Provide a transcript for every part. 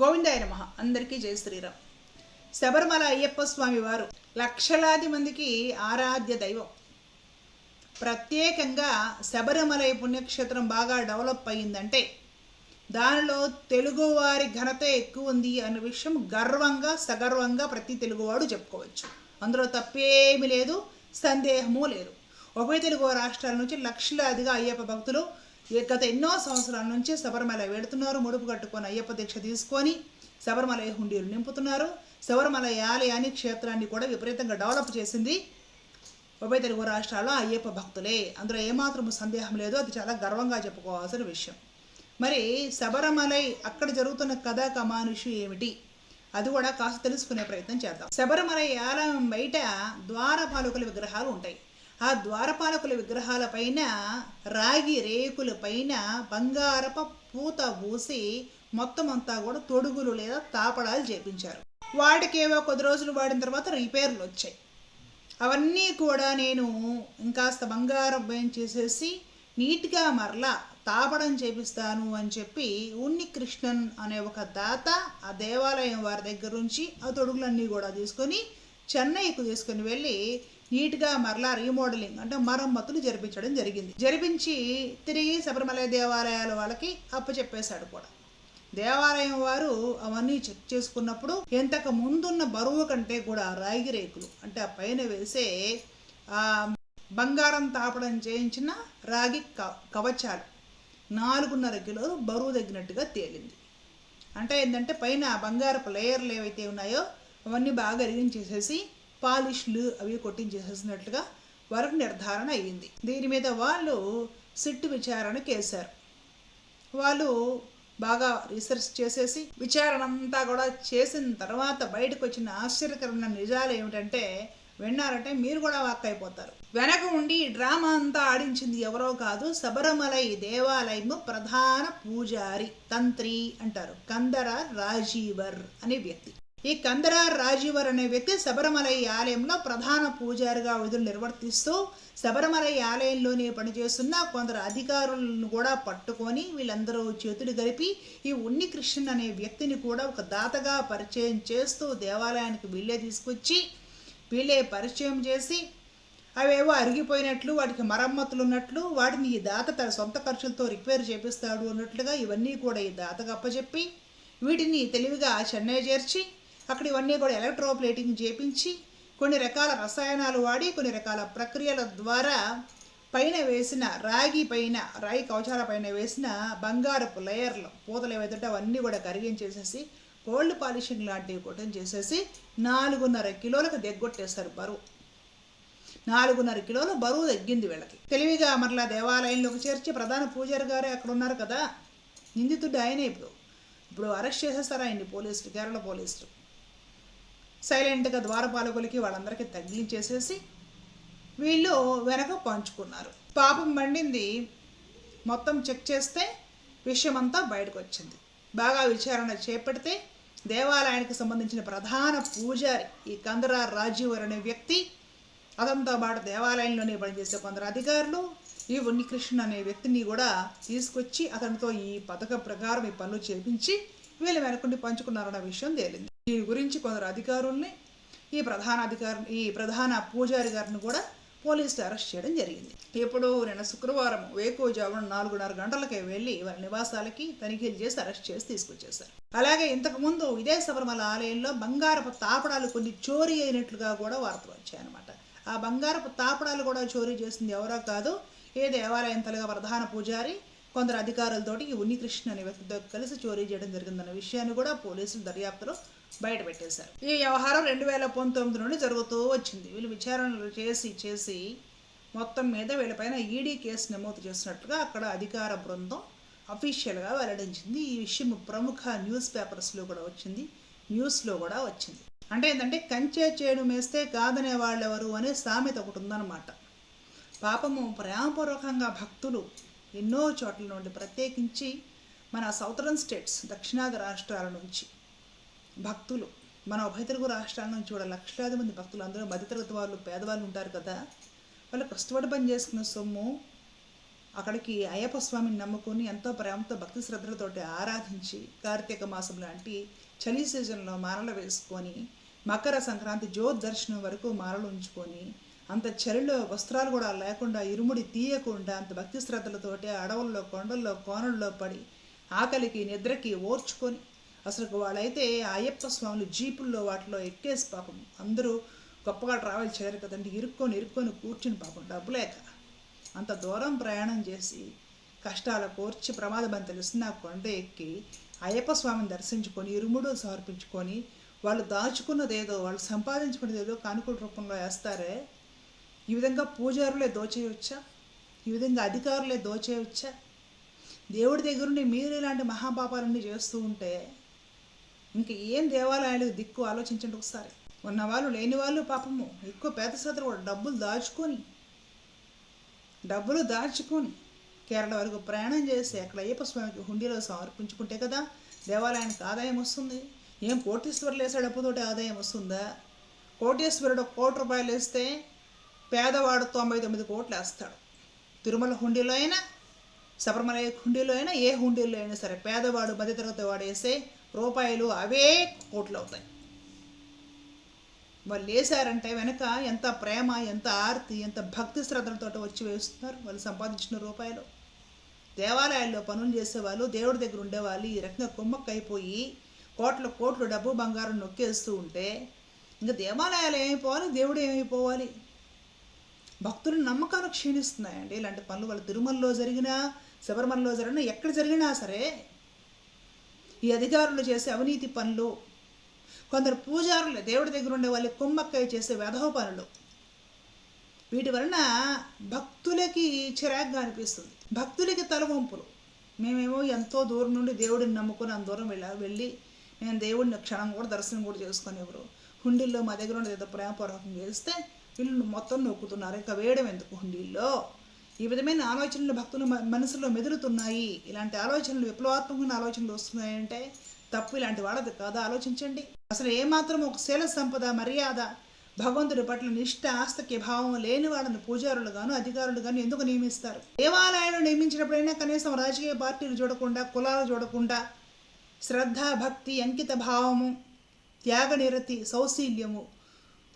గోవిందాయ నమ. అందరికీ జయ శ్రీరామ్. శబరిమల అయ్యప్ప స్వామి వారు లక్షలాది మందికి ఆరాధ్య దైవం. ప్రత్యేకంగా శబరిమల పుణ్యక్షేత్రం బాగా డెవలప్ అయిందంటే దానిలో తెలుగువారి ఘనత ఎక్కువ ఉంది అనే విషయం గర్వంగా సగర్వంగా ప్రతి తెలుగువాడు చెప్పుకోవచ్చు. అందులో తప్పేమీ లేదు సందేహము లేదు. ఉభయ తెలుగు రాష్ట్రాల నుంచి లక్షలాదిగా అయ్యప్ప భక్తులు గత ఎన్నో సంవత్సరాల నుంచి శబరిమల వెడుతున్నారు ముడుపు కట్టుకొని అయ్యప్ప దీక్ష తీసుకొని శబరిమల హుండీలు నింపుతున్నారు. శబరిమల ఆలయాన్ని క్షేత్రాన్ని కూడా విపరీతంగా డెవలప్ చేసింది ఉభయ తెలుగు రాష్ట్రాల్లో అయ్యప్ప భక్తులే. అందులో ఏమాత్రం సందేహం లేదు అది చాలా గర్వంగా చెప్పుకోవాల్సిన విషయం. మరి శబరిమలై అక్కడ జరుగుతున్న కథా కమానుషు ఏమిటి? అది కూడా కాస్త తెలుసుకునే ప్రయత్నం చేద్దాం. శబరిమల ఆలయం బయట ద్వారపాలకుల విగ్రహాలు ఉంటాయి. ఆ ద్వారపాలకుల విగ్రహాలపైన రాగి రేకుల పైన బంగారప పూత పూసి మొత్తం అంతా కూడా తొడుగులు లేదా తాపడాలు చేపించారు. వాటికేవో కొద్ది రోజులు వాడిన తర్వాత రిపేర్లు వచ్చాయి. అవన్నీ కూడా నేను ఇంకాస్త బంగారం భయం చేసేసి నీట్గా మరలా తాపడం చేపిస్తాను అని చెప్పి ఉన్ని కృష్ణన్ అనే ఒక దాత ఆ దేవాలయం వారి దగ్గర నుంచి ఆ తొడుగులన్నీ కూడా తీసుకొని చెన్నైకు తీసుకొని వెళ్ళి నీట్గా మరలా రీమోడలింగ్ అంటే మరమ్మతులు జరిపించడం జరిగింది. జరిపించి తిరిగి శబరిమల దేవాలయాల వాళ్ళకి అప్పచెప్పేశాడు కూడా. దేవాలయం వారు అవన్నీ చెక్ చేసుకున్నప్పుడు ఎంతకు ముందున్న బరువు కంటే కూడా రాగి రేకులు అంటే ఆ పైన వేసే ఆ బంగారం తాపడం చేయించిన రాగి కవచాలు నాలుగున్నర కిలోలు బరువు తగ్గినట్టుగా తేలింది. అంటే ఏంటంటే పైన బంగారపు లేయర్లు ఏవైతే ఉన్నాయో అవన్నీ బాగా అరిగించేసేసి పాలిష్లు అవి కొట్టించేసేసినట్లుగా వరకు నిర్ధారణ అయ్యింది. దీని మీద వాళ్ళు సిట్టు విచారణ కేశారు వాళ్ళు బాగా రీసెర్చ్ చేసేసి విచారణ అంతా కూడా చేసిన తర్వాత బయటకు వచ్చిన ఆశ్చర్యకరమైన నిజాలు ఏమిటంటే విన్నారంటే మీరు కూడా వాక్ అయిపోతారు. వెనక ఉండి డ్రామా అంతా ఆడించింది ఎవరో కాదు శబరిమలై దేవాలయము ప్రధాన పూజారి తంత్రి అంటారు. కందర రాజీవర్ అనే వ్యక్తి. ఈ కందరార్ రాజీవర్ అనే వ్యక్తి శబరిమలై ఆలయంలో ప్రధాన పూజారిగా విధులు నిర్వర్తిస్తూ శబరిమలై ఆలయంలోనే పనిచేస్తున్న కొందరు అధికారులను కూడా పట్టుకొని వీళ్ళందరూ చేతులు గలిపి ఈ ఉన్ని కృష్ణన్ అనే వ్యక్తిని కూడా ఒక దాతగా పరిచయం చేస్తూ దేవాలయానికి వీళ్ళే తీసుకొచ్చి వీళ్ళే పరిచయం చేసి అవేవో అరిగిపోయినట్లు వాటికి మరమ్మతులు ఉన్నట్లు వాటిని ఈ దాత తన సొంత ఖర్చులతో రిపేర్ చేపిస్తాడు అన్నట్లుగా ఇవన్నీ కూడా ఈ దాతకు అప్పచెప్పి వీటిని తెలివిగా చెన్నై చేర్చి అక్కడ ఇవన్నీ కూడా ఎలక్ట్రోప్లేటింగ్ చేపించి కొన్ని రకాల రసాయనాలు వాడి కొన్ని రకాల ప్రక్రియల ద్వారా పైన వేసిన రాగి పైన రాగి కవచాల పైన వేసిన బంగారపు లేయర్లు పూతలు ఏవైతే అవన్నీ కూడా కరిగించేసేసి గోల్డ్ పాలిషింగ్ లాంటివి కొట్టం చేసేసి నాలుగున్నర కిలోలకు దిగ్గొట్టేస్తారు బరువు. నాలుగున్నర కిలోలు బరువు తగ్గింది వీళ్ళకి. తెలివిగా మరలా దేవాలయంలోకి చేర్చి ప్రధాన పూజారి గారే అక్కడ ఉన్నారు కదా. నిందితుడు ఆయనే ఇప్పుడు. ఇప్పుడు అరెస్ట్ చేసేస్తారు ఆయన్ని పోలీసులు కేరళ పోలీసులు. సైలెంట్గా ద్వారపాలకులకి వాళ్ళందరికీ తగిలించేసేసి వీళ్ళు వెనక పంచుకున్నారు. పాపం మండింది. మొత్తం చెక్ చేస్తే విషయం అంతా బయటకు వచ్చింది బాగా విచారణ చేపడితే దేవాలయానికి సంబంధించిన ప్రధాన పూజారి ఈ కందరా రాజీవ్ అనే వ్యక్తి అతనితో పాటు దేవాలయంలోనే పనిచేసే కొందరు అధికారులు ఈ ఉన్నికృష్ణ అనే వ్యక్తిని కూడా తీసుకొచ్చి అతనితో ఈ పథకం ప్రకారం ఈ పనులు చేపించి వీళ్ళు వెనకుండి పంచుకున్నారన్న విషయం తేలింది. దీని గురించి కొందరు అధికారుల్ని ఈ ప్రధాన అధికారి ఈ ప్రధాన పూజారి గారిని కూడా పోలీసులు అరెస్ట్ చేయడం జరిగింది. ఇప్పుడు నిన్న శుక్రవారం వేకోజామున నాలుగున్నర గంటలకే వెళ్ళి వారి నివాసాలకి తనిఖీలు చేసి అరెస్ట్ చేసి తీసుకొచ్చేశారు. అలాగే ఇంతకుముందు ఇదే శబరిమల ఆలయంలో బంగారపు తాపడాలు కొన్ని చోరీ అయినట్లుగా కూడా వార్తలు వచ్చాయన్నమాట. ఆ బంగారపు తాపడాలు కూడా చోరీ చేసింది ఎవరో కాదు ఏ దేవాలయం తలగా ప్రధాన పూజారి కొందరు అధికారులతోటి ఈ ఉన్నికృష్ణ అనే వ్యక్తితో కలిసి చోరీ చేయడం జరిగిందన్న విషయాన్ని కూడా పోలీసులు దర్యాప్తులో బయటపెట్టేశారు ఈ వ్యవహారం రెండు వేల పంతొమ్మిది నుండి జరుగుతూ వచ్చింది. వీళ్ళు విచారణలు చేసి చేసి మొత్తం మీద వీళ్ళపైన ఈడీ కేసు నమోదు చేసినట్టుగా అక్కడ అధికార బృందం అఫీషియల్గా వెల్లడించింది. ఈ విషయం ప్రముఖ న్యూస్ పేపర్స్లో కూడా వచ్చింది. న్యూస్లో కూడా వచ్చింది. అంటే ఏంటంటే కంచె చేను మేస్తే కాదనే వాళ్ళెవరు అనే సామెత ఒకటి ఉందన్నమాట. పాపము ప్రేమపూర్వకంగా భక్తులు ఎన్నో చోట్ల నుండి ప్రత్యేకించి మన సౌతరన్ స్టేట్స్ దక్షిణాది రాష్ట్రాల నుంచి భక్తులు మన ఉభయ తెలుగు రాష్ట్రాల నుంచి కూడా లక్షలాది మంది భక్తులు అందరూ మధ్యతరగతి వాళ్ళు పేదవాళ్ళు ఉంటారు కదా వాళ్ళు కష్టపడి పని చేసుకున్న సొమ్ము అక్కడికి అయ్యప్ప స్వామిని నమ్ముకొని ఎంతో ప్రేమతో భక్తి శ్రద్ధలతోటి ఆరాధించి కార్తీక మాసం లాంటి చలి సీజన్లో మాలలు వేసుకొని మకర సంక్రాంతి జ్యోత్ దర్శనం వరకు మాలలు ఉంచుకొని అంత చలిలో వస్త్రాలు కూడా లేకుండా ఇరుముడి తీయకుండా అంత భక్తి శ్రద్ధలతోటి అడవుల్లో కొండల్లో కోనల్లో పడి ఆకలికి నిద్రకి ఓర్చుకొని అసలు వాళ్ళైతే అయ్యప్ప స్వాములు జీపుల్లో వాటిలో ఎక్కేసి పాపం అందరూ గొప్పగా ట్రావెల్ చేయరు కదండి. ఇరుక్కొని ఇరుక్కొని కూర్చుని పాపం డబ్బు లేక అంత దూరం ప్రయాణం చేసి కష్టాల కోర్చి ప్రమాదం అని తెలిసిన కొండ ఎక్కి అయ్యప్ప స్వామిని దర్శించుకొని ఇరుముడు సమర్పించుకొని వాళ్ళు దాచుకున్నదేదో వాళ్ళు సంపాదించుకున్నదేదో కానుకూల రూపంలో వేస్తారే ఈ విధంగా పూజారులే దోచేయవచ్చా ఈ విధంగా అధికారులే దోచేయవచ్చా దేవుడి దగ్గరుండి మీరు ఇలాంటి మహాపాపాలన్నీ చేస్తూ ఉంటే ఇంక ఏం దేవాలయాలకు దిక్కు ఆలోచించండి ఒకసారి. ఉన్నవాళ్ళు లేని వాళ్ళు పాపము. ఎక్కువ పేద సదరు కూడా డబ్బులు దాచుకొని డబ్బులు దాచుకొని కేరళ వరకు ప్రయాణం చేసి అక్కడ అయ్యప్ప స్వామికి హుండీలో సమర్పించుకుంటే కదా దేవాలయానికి ఆదాయం వస్తుంది. ఏం కోటీశ్వరులు వేసే డబ్బుతోటి ఆదాయం వస్తుందా? కోటేశ్వరుడు కోటి రూపాయలు వేస్తే పేదవాడు తొంభై తొమ్మిది కోట్లు వేస్తాడు. తిరుమల హుండీలో అయినా శబరిమల హుండీలో అయినా ఏ హుండీలో అయినా సరే పేదవాడు మధ్యతరగతి వాడు వేసే రూపాయలు అవే కోట్లు అవుతాయి. వాళ్ళు వేశారంటే వెనక ఎంత ప్రేమ ఎంత ఆర్తి ఎంత భక్తి శ్రద్ధలతో వచ్చి వేస్తున్నారు. వాళ్ళు సంపాదించిన రూపాయలు. దేవాలయాల్లో పనులు చేసేవాళ్ళు దేవుడి దగ్గర ఉండేవాళ్ళు ఈ రకంగా కుమ్మక్కైపోయి కోట్ల కోట్లు డబ్బు బంగారం నొక్కేస్తూ ఉంటే ఇంకా దేవాలయాలు ఏమైపోవాలి? దేవుడు ఏమైపోవాలి? భక్తుల నమ్మకాలు క్షీణిస్తున్నాయండి. ఇలాంటి పనులు వాళ్ళు తిరుమలలో జరిగినా శబరిమలలో జరిగినా ఎక్కడ జరిగినా సరే ఈ అధికారులు చేసే అవినీతి పనులు కొందరు పూజారులు దేవుడి దగ్గర ఉండే వాళ్ళు కుమ్మక్కయ్య చేసే వెధవ పనులు వీటి వలన భక్తులకి చిరాగ్గా అనిపిస్తుంది. భక్తులకి తలవంపులు. మేమేమో ఎంతో దూరం నుండి దేవుడిని నమ్ముకొని అంత దూరం వెళ్ళా వెళ్ళి మేము దేవుడిని క్షణం కూడా దర్శనం కూడా చేసుకొని ఎవరు హుండీల్లో మా దగ్గర ఉండేది ఏదో ప్రేమపూర్వకం చేస్తే వీళ్ళు మొత్తం నొక్కుతున్నారు. ఇంకా వేయడం ఎందుకు హుండీల్లో ఈ విధమైన ఆలోచనలు భక్తుల మనసులో మెదులుతున్నాయి. ఇలాంటి ఆలోచనలు విప్లవాత్మకమైన ఆలోచనలు వస్తున్నాయంటే తప్పు ఇలాంటి వాళ్ళది కాదా. ఆలోచించండి. అసలు ఏమాత్రం ఒక శీల సంపద మర్యాద భగవంతుడి పట్ల నిష్ఠ ఆస్తకి భావం లేని వాళ్ళని పూజారులు గాను అధికారులు ఎందుకు నియమిస్తారు? దేవాలయాలు నియమించినప్పుడైనా కనీసం రాజకీయ పార్టీలు చూడకుండా కులాలు చూడకుండా శ్రద్ధ భక్తి అంకిత భావము త్యాగనిరతి సౌశీల్యము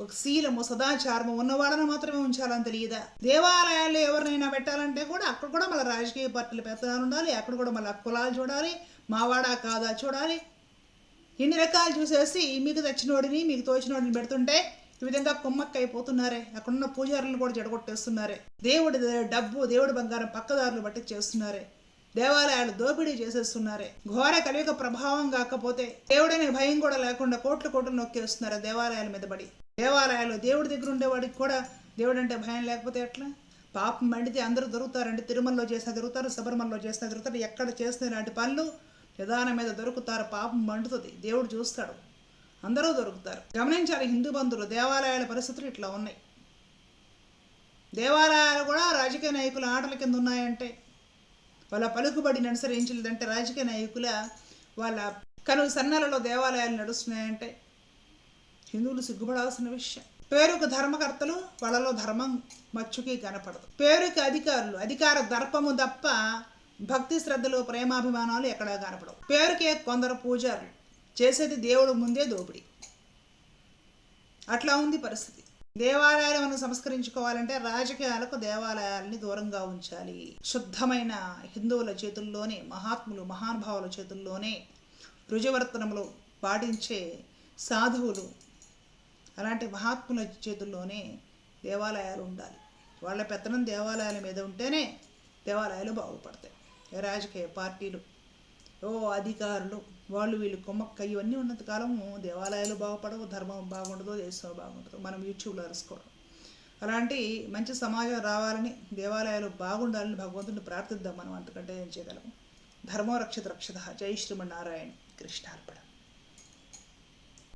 ఒక శీలము సదాచారము ఉన్నవాళ్ళని మాత్రమే ఉంచాలని తెలియదా? దేవాలయాల్లో ఎవరినైనా పెట్టాలంటే కూడా అక్కడ కూడా మళ్ళీ రాజకీయ పార్టీలు పెద్దగా ఉండాలి అక్కడ కూడా మళ్ళీ కులాలు చూడాలి మావాడా కాదా చూడాలి. ఇన్ని రకాలు చూసేసి మీకు తెచ్చినోడిని మీకు తోచినోడిని పెడుతుంటే ఈ విధంగా కుమ్మక్క అయిపోతున్నారే అక్కడున్న పూజారులను కూడా జడగొట్టేస్తున్నారే. దేవుడి డబ్బు దేవుడి బంగారం పక్కదారులు బట్టి చేస్తున్నారే దేవాలయాలు దోపిడీ చేసేస్తున్నారే. ఘోర కలియుగ ప్రభావం కాకపోతే దేవుడనే భయం కూడా లేకుండా కోట్లు కోట్లు నొక్కేస్తున్నారు దేవాలయాల మీద పడి. దేవాలయాలు దేవుడి దగ్గర ఉండేవాడికి కూడా దేవుడు అంటే భయం లేకపోతే ఎట్లా? పాపం మండితే అందరూ దొరుకుతారండి. తిరుమలలో చేసిన దొరుకుతారు శబరిమలలో చేసిన దొరుకుతారు ఎక్కడ చేసిన ఇలాంటి పనులు విధానం మీద దొరుకుతారు పాపం మండుతుంది. దేవుడు చూస్తాడు. అందరూ దొరుకుతారు. గమనించాలి హిందూ బంధువులు దేవాలయాల పరిస్థితులు ఇట్లా ఉన్నాయి. దేవాలయాలు కూడా రాజకీయ నాయకుల ఆటల కింద ఉన్నాయంటే వాళ్ళ పలుకుబడిని అనుసరించలేదంటే రాజకీయ నాయకుల వాళ్ళ కను సన్నలలో దేవాలయాలు నడుస్తున్నాయంటే హిందువులు సిగ్గుపడాల్సిన విషయం. పేరుకు ధర్మకర్తలు వాళ్ళలో ధర్మం మచ్చుకి కనపడదు. పేరుకి అధికారులు అధికార దర్పము తప్ప భక్తి శ్రద్ధలు ప్రేమాభిమానాలు ఎక్కడా కనపడవు. పేరుకే కొందరు పూజారులు. చేసేది దేవుడు ముందే దోపిడి. అట్లా ఉంది పరిస్థితి. దేవాలయాలు మనం సంస్కరించుకోవాలంటే రాజకీయాలకు దేవాలయాలని దూరంగా ఉంచాలి. శుద్ధమైన హిందువుల చేతుల్లోనే మహాత్ములు మహానుభావుల చేతుల్లోనే రుజువర్తనములు పాటించే సాధువులు అలాంటి మహాత్ముల చేతుల్లోనే దేవాలయాలు ఉండాలి. వాళ్ళ పెత్తనం దేవాలయాల మీద ఉంటేనే దేవాలయాలు బాగుపడతాయి. రాజకీయ పార్టీలు ఓ అధికారులు వాళ్ళు వీళ్ళు కొమ్మక్క ఇవన్నీ ఉన్నంత కాలము దేవాలయాలు బాగుపడవు ధర్మం బాగుండదు దేశం బాగుండదు. మనం యూట్యూబ్లో అరుసుకోవడం. అలాంటి మంచి సమాజం రావాలని దేవాలయాలు బాగుండాలని భగవంతుని ప్రార్థిద్దాం మనం. అంతకంటే ఏం చేయగలము ధర్మరక్షిత రక్షిత రక్షత. జై శ్రీమన్నారాయణ. కృష్ణార్పణ.